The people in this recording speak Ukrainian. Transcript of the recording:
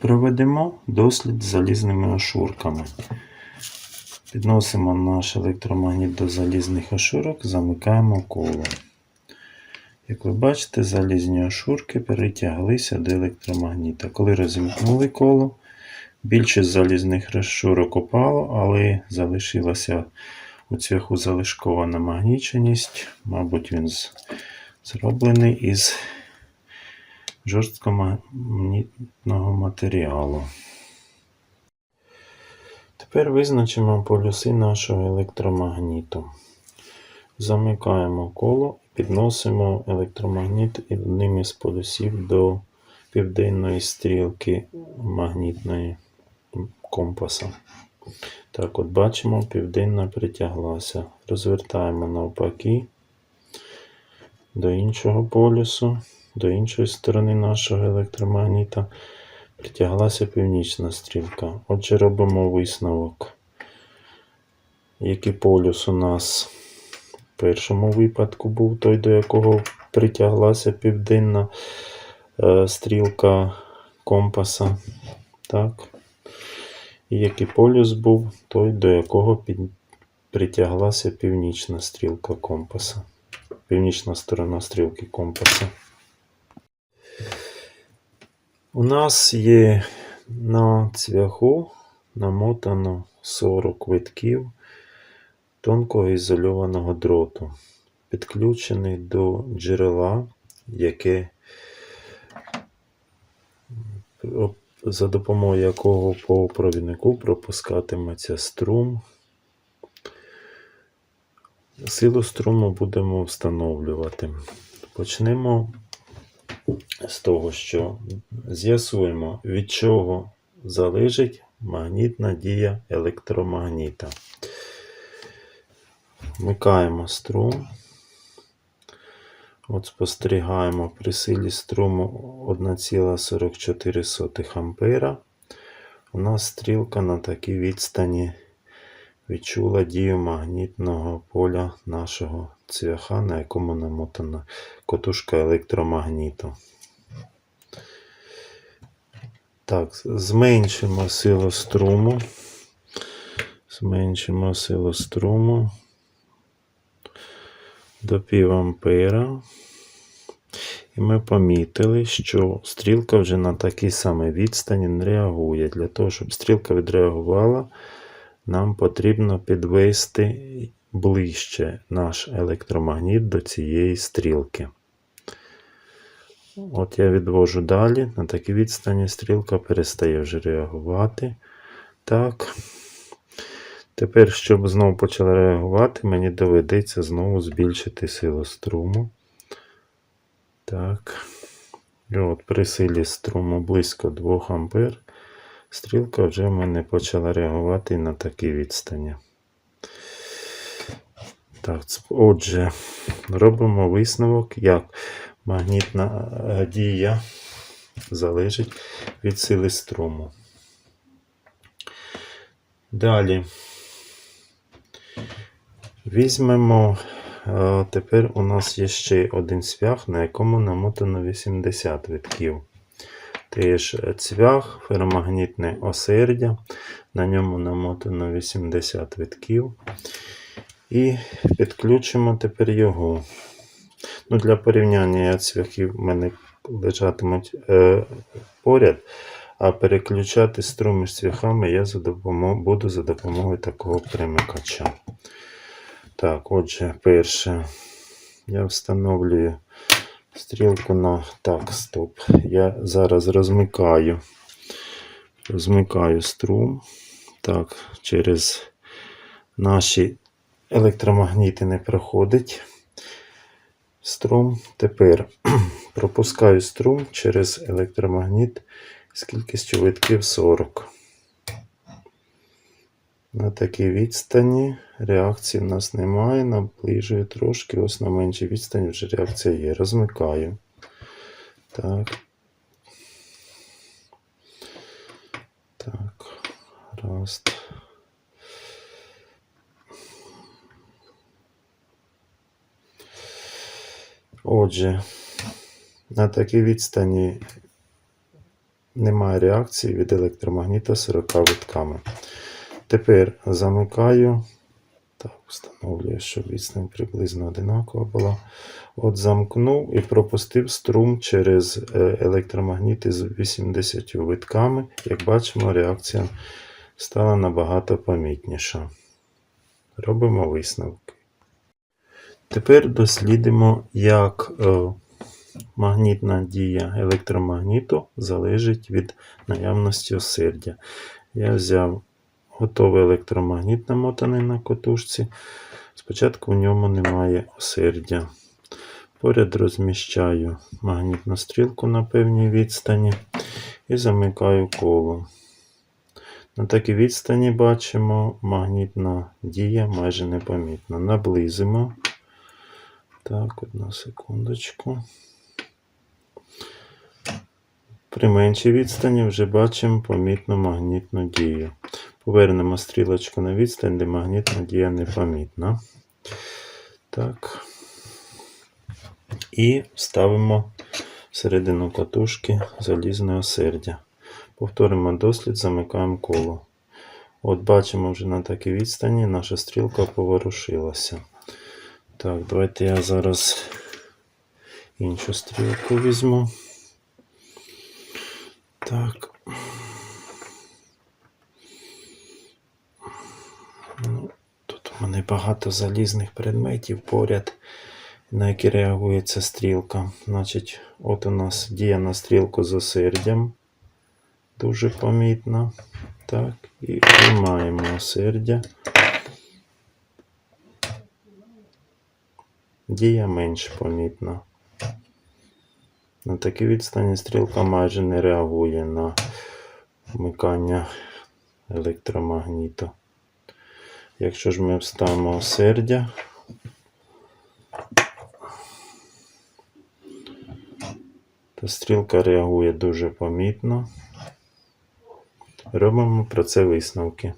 Проведемо дослід з залізними ошурками. Підносимо наш електромагніт до залізних ошурок, замикаємо коло. Як ви бачите, залізні ошурки перетяглися до електромагніта. Коли розімкнули коло, більшість залізних ошурок опало, але залишилася у цвяху залишкова намагніченість. Мабуть, він зроблений із жорсткомагнітного матеріалу. Тепер визначимо полюси нашого електромагніту. Замикаємо коло підносимо електромагніт одним із полюсів до південної стрілки магнітної компаса. Так, от бачимо, південна притяглася. Розвертаємо навпаки до іншого полюсу, до іншої сторони нашого електромагніта притяглася північна стрілка. Отже, робимо висновок. Який полюс у нас в першому випадку був той, до якого притяглася південна е, стрілка компаса. Так. І який полюс був той, до якого під... притяглася північна стрілка компаса. Північна сторона стрілки компаса. У нас є на цвяху намотано 40 витків тонкого ізольованого дроту, підключений до джерела, яке за допомогою якого по провіднику пропускатиметься струм. Силу струму будемо встановлювати. Почнемо з того, що з'ясуємо, від чого залежить магнітна дія електромагніта. Вмикаємо струм. От спостерігаємо при силі струму 1,44 ампера. У нас стрілка на такій відстані відчула дію магнітного поля нашого цвяха, на якому намотана котушка електромагніту. Так, зменшимо силу струму. Зменшимо силу струму до пів. І ми помітили, що стрілка вже на такій самій відстані не реагує. Для того, щоб стрілка відреагувала, нам потрібно підвести ближче наш електромагніт до цієї стрілки. От я відвожу далі. На такій відстані стрілка перестає вже реагувати. Так. Тепер, щоб знову почала реагувати, мені доведеться знову збільшити силу струму. Так. І от при силі струму близько 2 А стрілка вже в мене почала реагувати на такій відстані. Так, отже, робимо висновок, як магнітна е, дія залежить від сили струму. Далі візьмемо. е, Тепер у нас є ще один цвях, на якому намотано 80 витків. Теж цвях, феромагнітне осердя. На ньому намотано 80 витків. І підключимо тепер його. Ну, Для порівняння цвяхи в мене лежатимуть е, поряд, а переключати струм між цвяхами я за допомо- буду за допомогою такого примикача. Так, отже, перше, я встановлюю стрілку на так, стоп. Я зараз розмикаю, розмикаю струм. Так, через наші електромагніти не проходить струм. Тепер пропускаю струм через електромагніт з кількістю витків 40. На такій відстані реакції в нас немає. Наближую трошки. Ось на меншій відстані вже реакція є. Розмикаю. Так. Так. Раз. Отже, на такій відстані немає реакції від електромагніта 40 витками. Тепер замикаю. Так, встановлюю, щоб відстань приблизно одинакова була. От замкнув і пропустив струм через е, електромагніти з 80 витками. Як бачимо, реакція стала набагато помітніша. Робимо висновки. Тепер дослідимо, як е, магнітна дія електромагніту залежить від наявності осердя. Я взяв готовий електромагніт намотаний на котушці. Спочатку в ньому немає осердя. Поряд розміщаю магнітну стрілку на певній відстані і замикаю коло. На такій відстані бачимо, магнітна дія майже непомітна. Наблизимо. Так, одну секундочку. При меншій відстані вже бачимо помітну магнітну дію. Повернемо стрілочку на відстань, де магнітна дія непомітна. Так. І ставимо всередину катушки залізне осердя. Повторимо дослід, замикаємо коло. От бачимо вже на такій відстані наша стрілка поворушилася. Так, давайте я зараз іншу стрілку візьму. Так. Ну, тут у мене багато залізних предметів поряд, на які реагує ця стрілка. Значить, от у нас дія на стрілку з осердям. Дуже помітна. Так, і приймаємо осердя. Дія менш помітна. На такій відстані стрілка майже не реагує на вмикання електромагніту. Якщо ж ми вставимо осердя, то стрілка реагує дуже помітно. Робимо про це висновки.